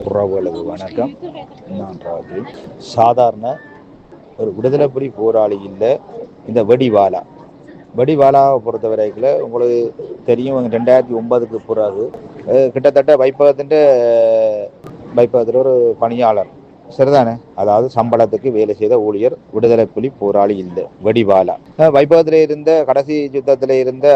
உறவுகளுக்கு வணக்கம். நான் ராஜு சாதாரண ஒரு விடுதலைப்புலி போராளி இல்லை. இந்த வடிவாலா வடிவாலாவை பொறுத்த வரைக்கும் உங்களுக்கு தெரியும் ரெண்டாயிரத்தி ஒன்பதுக்கு பிறகு கிட்டத்தட்ட வைப்பகத்தின் வைப்பகத்தில் ஒரு பணியாளர். சரிதானே? அதாவது சம்பளத்துக்கு வேலை செய்த ஊழியர் விடுதலை புலி போராளி இல்லை வடிவாலா அஹ், வைப்பகத்தில் இருந்த கடைசி யுத்தத்தில் இருந்த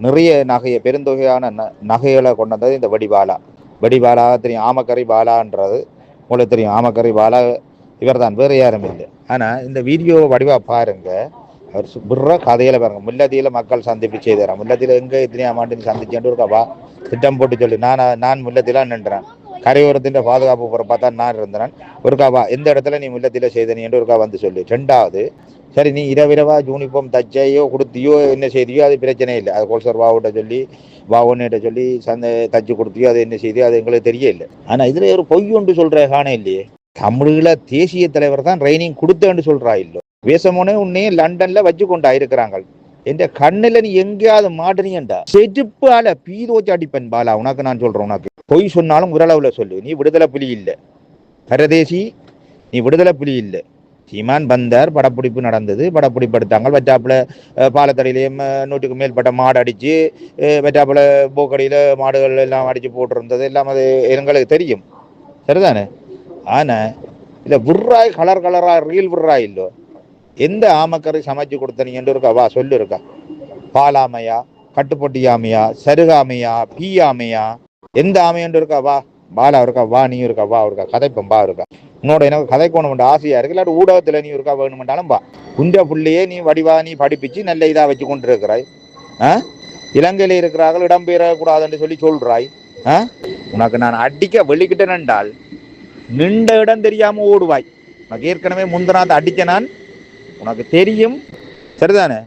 நிறைய நகையை பெருந்தொகையான ந- நகைகளை கொண்டு வந்தது இந்த வடிவாலா வெடிபாலா தெரியும். ஆமக்கரை பாலான்றது உங்களுக்கு தெரியும். ஆமக்கரை பாலா இவர் தான் வேறு யாரும் இல்லை. ஆனால் இந்த வீடியோ வடிவாக பாருங்க. அவர் சு- விடுற கதையில பாருங்க. முல்லத்தியில மக்கள் சந்திப்பு செய்தார் முல்லத்தியில் எங்கே இத்தனையாம் ஆண்டு சந்திச்சேன் இருக்காப்பா திட்டம் போட்டு சொல்லி. நான் நான் முல்லத்தில நின்றேன். கரையோரத்தின் பாதுகாப்பு பொறுப்பாக தான் நான் இருந்தேன். ஒருக்காவா எந்த இடத்துல நீ முல்லத்தில செய்த நீ என்று ஒருக்கா வந்து சொல்லு. ரெண்டாவது சரி நீ இரவிரவா யூனிஃபார்ம் தச்சையோ கொடுத்தியோ என்ன செய்தியோ அது பிரச்சனை இல்லை. அது கோல்சர் வாவுட்ட சொல்லி வாவுன்னுட்ட சொல்லி சந்தை தச்சு கொடுத்தியோ அது என்ன செய்தியோ அது எங்களுக்கு தெரியல ஆனா இதுல ஒரு பொய் ஒன்று சொல்ற காண இல்லையே. தமிழீழ தேசிய தலைவர் தான் ட்ரைனிங் கொடுத்தேன்னு சொல்றா இல்லோ. வேசமோனே உன்னே லண்டன்ல வச்சு கொண்டா இருக்கிறாங்க எந்த கண்ணில் நீ எங்கேயாவது மாட்டுனீங்கண்டா? செருப்பால பீதோச்சி அடிப்பன் பாலா உனக்கு நான் சொல்றேன் உனக்கு. பொய் சொன்னாலும் ஓரளவில் சொல்லு நீ விடுதலை புலி இல்லை. பரதேசி நீ விடுதலை புலி இல்லை. சீமான் பந்தார் படப்பிடிப்பு நடந்தது படப்பிடிப்பு எடுத்தாங்க. வச்சாப்புல அஹ், பாலத்தடியிலேயும் நூற்றுக்கு மேற்பட்ட மாடு அடித்து அஹ், வெட்டாப்புல மாடுகள் எல்லாம் அடித்து போட்டிருந்தது. எல்லாம் அது எங்களுக்கு தெரியும். சரிதானே? ஆனால் இல்லை விட்றாய் கலர் கலராக ரீல் விட்றாய் இல்லோ? எந்த ஆமக்கரை சமைச்சு கொடுத்தனீங்கன்னு இருக்கா? வா சொல்லியிருக்கா பாலாமையா கட்டுப்பட்டியாமையா சருகாமையா பீயாமையா? எந்த ஆமையன்று இருக்கா? வா பாலா இருக்கா? வா நீ இருக்கா? வா இருக்கா? கதைப்பம் வா இருக்கா? உன்னோட எனக்கு கதைக்கணும் ஆசையா இருக்கு. இல்லாட்டி ஊடகத்துல நீ இருக்கா வேணுமெண்டாலும் வா. குஞ்ச புள்ளையே நீ வடிவா நீ படிப்பிச்சு நல்ல இதா வச்சு கொண்டு இருக்கிறாய் ஆ? இலங்கையில இருக்கிறார்கள் இடம்பெயரக்கூடாதுன்னு சொல்லி சொல்றாய். ஆ? உனக்கு நான் அடிக்க வெளிக்கிட்டேன் என்றால் நின்ற இடம் தெரியாம ஓடுவாய். உனக்கு ஏற்கனவே முந்தநாத்து அடிக்க நான் உனக்கு தெரியும். சரிதானே?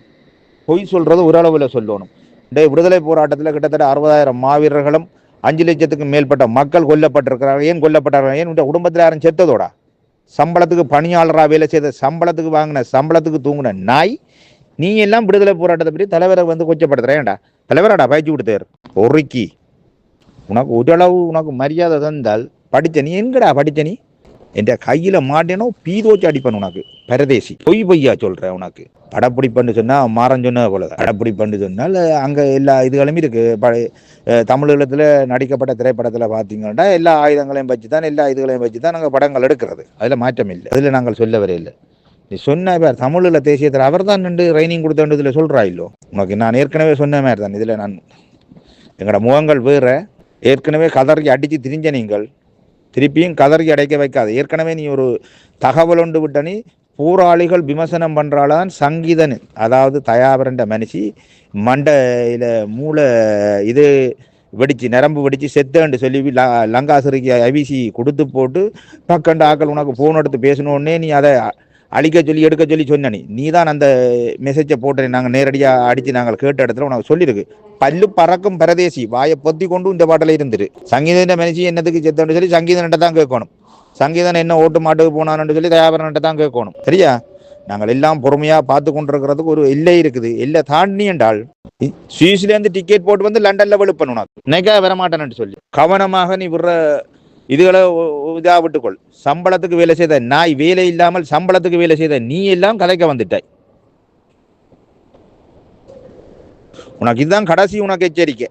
பொய் சொல்றது ஓரளவில் சொல்லணும். இந்த விடுதலை போராட்டத்தில் கிட்டத்தட்ட அறுபதாயிரம் மாவீரர்களும் அஞ்சு லட்சத்துக்கு மேற்பட்ட மக்கள் கொல்லப்பட்டிருக்கிறார்கள். ஏன் கொல்லப்பட்டார்கள்? ஏன் குடும்பத்தில் யாரும் செத்ததோடா? சம்பளத்துக்கு பணியாளராக வேலை செய்த சம்பளத்துக்கு வாங்கின சம்பளத்துக்கு தூங்கின நாய் நீ எல்லாம் விடுதலை போராட்டத்தை பற்றி தலைவரை வந்து கொச்சப்படுத்துறேன்டா தலைவராடா பயிற்சி கொடுத்தார் ஒருக்கி உனக்கு ஓரளவு உனக்கு மரியாதை தந்தால் படித்த நீ எங்கடா படித்த நீ? என்ற கையில் மாட்டேனோ பீதோச்சு அடிப்பேன் உனக்கு பரதேசி. பொய் பொய்யா சொல்கிறேன் உனக்கு. படப்பிடிப்புன்னு சொன்னால் மாறன் சொன்ன போல. படப்பிடிப்புன்னு சொன்னால் அங்கே எல்லா இதுகளும் இருக்குது ப- தமிழகத்தில் நடிக்கப்பட்ட திரைப்படத்தில் பார்த்தீங்கன்னா எல்லா ஆயுதங்களையும் வச்சு தான் எல்லா இதுகளையும் வச்சு தான் நாங்கள் படங்கள் எடுக்கிறது. அதில் மாற்றம் இல்லை. அதில் நாங்கள் சொல்ல வரையில்லை நீ சொன்ன பேர் தமிழில் தேசியத்தில் அவர் தான் நின்று ட்ரைனிங் கொடுத்ததுல சொல்கிறா இல்லோ உனக்கு நான் ஏற்கனவே சொன்ன மாதிரி தான். இதில் நான் எங்களோட முகங்கள் வேறு. ஏற்கனவே கதறி அடித்து திரிஞ்ச நீங்கள் திருப்பியும் கதறி அடைக்க வைக்காது. ஏற்கனவே நீ ஒரு தகவல் ஒன்று விட்ட நீ போராளிகள் விமர்சனம் பண்ணுறால்தான் சங்கீதன். அதாவது தயாபரண்ட மனுஷி மண்டையில் மூளை இது வெடிச்சு நரம்பு வெடிச்சு செத்தேன்னு சொல்லி ல- லங்காசிரிக்கு ஐவிசி கொடுத்து போட்டு பக்கண்டு ஆக்கள் உனக்கு ஃபோன் எடுத்து பேசணுன்னே நீ அதை அழிக்க சொல்லி எடுக்க சொல்லி சொன்ன நீ தான் அந்த மெசேஜை போட்டு நாங்கள் நேரடியாக அடித்து நாங்கள் கேட்ட இடத்துல உனக்கு சொல்லியிருக்கு பல்லு பறக்கும் பரதேசி. வாயை பொத்தி கொண்டு இந்த பாட்டில் இருந்துரு. சங்கீதன மனுஷி என்னத்துக்கு செத்தோன்னு சொல்லி சங்கீதன்ட்ட தான் கேட்கணும். சங்கீதன் என்ன ஓட்டு மாட்டுக்கு போனான்னு சொல்லி தயாபரன்ட்ட தான் கேட்கணும். சரியா? நாங்கள் எல்லாம் பொறுமையாக பார்த்து கொண்டிருக்கிறதுக்கு ஒரு எல்லை இருக்குது. எல்லை தாண்டி என்றால் சுவிஸ்லேருந்து டிக்கெட் போட்டு வந்து லண்டனில் வெளுப்பணும். உனக்கு. நினைக்கா வர மாட்டேன்னு சொல்லி. கவனமாக நீ விடுற இதுகளை இதாக விட்டுக்கொள். சம்பளத்துக்கு வேலை செய்த நாய் வேலை இல்லாமல் சம்பளத்துக்கு வேலை செய்த நீ எல்லாம் கதைக்க வந்துட்டாய். உனக்கு இதுதான் கடைசி உனக்கு எச்சரிக்கை.